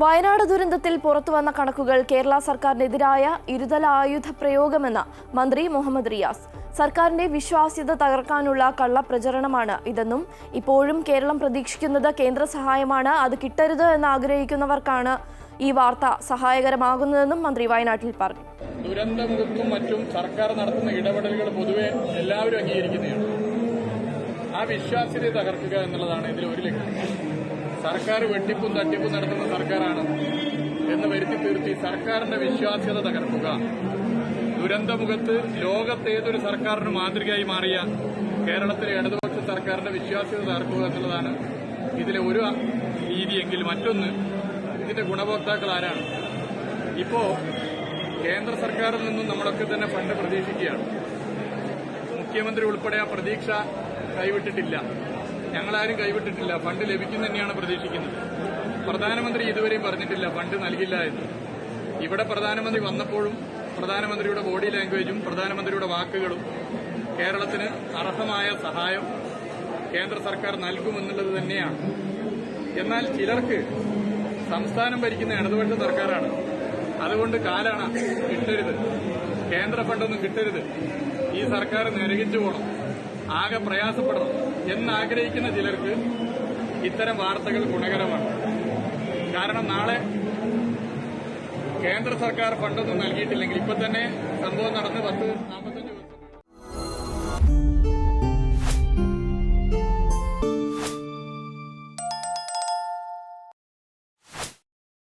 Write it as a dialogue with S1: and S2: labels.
S1: വയനാട് ദുരന്തത്തിൽ പുറത്തുവന്ന കണക്കുകൾ കേരള സർക്കാരിനെതിരായ ഇരുതല ആയുധ പ്രയോഗമെന്ന് മന്ത്രി മുഹമ്മദ് റിയാസ്. സർക്കാരിന്റെ വിശ്വാസ്യത തകർക്കാനുള്ള കള്ളപ്രചരണമാണ് ഇതെന്നും ഇപ്പോഴും കേരളം പ്രതീക്ഷിക്കുന്നത് കേന്ദ്ര സഹായമാണ് അത് കിട്ടരുത് എന്ന് ആഗ്രഹിക്കുന്നവർക്കാണ് ഈ വാർത്ത സഹായകരമാകുന്നതെന്നും മന്ത്രി വയനാട്ടിൽ പറഞ്ഞു.
S2: ദുരന്തമുഖത്തും മറ്റും സർക്കാർ നടത്തുന്ന ഇടപെടലുകൾ പൊതുവെ എല്ലാവരും അംഗീകരിക്കുന്നതാണ്. ആ വിശ്വാസ്യത തകർക്കുക എന്നുള്ളതാണ് ഇതിൽ ഒരു ലക്ഷ്യം. സർക്കാർ വെട്ടിപ്പും തട്ടിപ്പും നടത്തുന്ന സർക്കാരാണ് എന്ന് വരുത്തി തീർത്തി സർക്കാരിന്റെ വിശ്വാസ്യത തകർക്കുക. ദുരന്തമുഖത്ത് ലോകത്ത് ഏതൊരു സർക്കാരിന് മാതൃകയായി മാറിയ കേരളത്തിലെ ഇടതുപക്ഷ സർക്കാരിന്റെ വിശ്വാസ്യത തകർക്കുക എന്നുള്ളതാണ് ഇതിലെ ഒരു രീതിയെങ്കിൽ മറ്റൊന്ന്. ഇതിന്റെ ഗുണഭോക്താക്കൾ ആരാണ്? ഇപ്പോ കേന്ദ്ര സർക്കാരിൽ നിന്നും നമ്മളൊക്കെ തന്നെ ഫണ്ട് പ്രതീക്ഷിക്കുകയാണ്. മുഖ്യമന്ത്രി ഉൾപ്പെടെ ആ പ്രതീക്ഷ കൈവിട്ടിട്ടില്ല. ഞങ്ങളാരും കൈവിട്ടിട്ടില്ല. ഫണ്ട് ലഭിക്കും തന്നെയാണ് പ്രതീക്ഷിക്കുന്നത്. പ്രധാനമന്ത്രി ഇതുവരെയും പറഞ്ഞിട്ടില്ല ഫണ്ട് നൽകില്ല എന്ന്. ഇവിടെ പ്രധാനമന്ത്രി വന്നപ്പോഴും പ്രധാനമന്ത്രിയുടെ ബോഡി ലാംഗ്വേജും പ്രധാനമന്ത്രിയുടെ വാക്കുകളും കേരളത്തിന് അർഹമായ സഹായം കേന്ദ്ര സർക്കാർ നൽകുമെന്നുള്ളത് തന്നെയാണ്. എന്നാൽ ചിലർക്ക് സംസ്ഥാനം ഭരിക്കുന്ന ഇടതുപക്ഷ സർക്കാരാണ്. അതുകൊണ്ട് കാലാണ് കിട്ടരുത്. കേന്ദ്ര ഫണ്ടൊന്നും കിട്ടരുത്. ഈ സർക്കാർ നിരകിച്ചു പോകണം ആകെ പ്രയാസപ്പെടണം എന്നാഗ്രഹിക്കുന്ന ചിലർക്ക് ഇത്തരം വാർത്തകൾ ഗുണകരമാണ്. കാരണം നാളെ കേന്ദ്ര സർക്കാർ ഫണ്ടൊന്നും നൽകിയിട്ടില്ലെങ്കിൽ ഇപ്പൊ തന്നെ സംഭവം നടന്ന് പത്ത് നാൽപ്പത്തഞ്ച്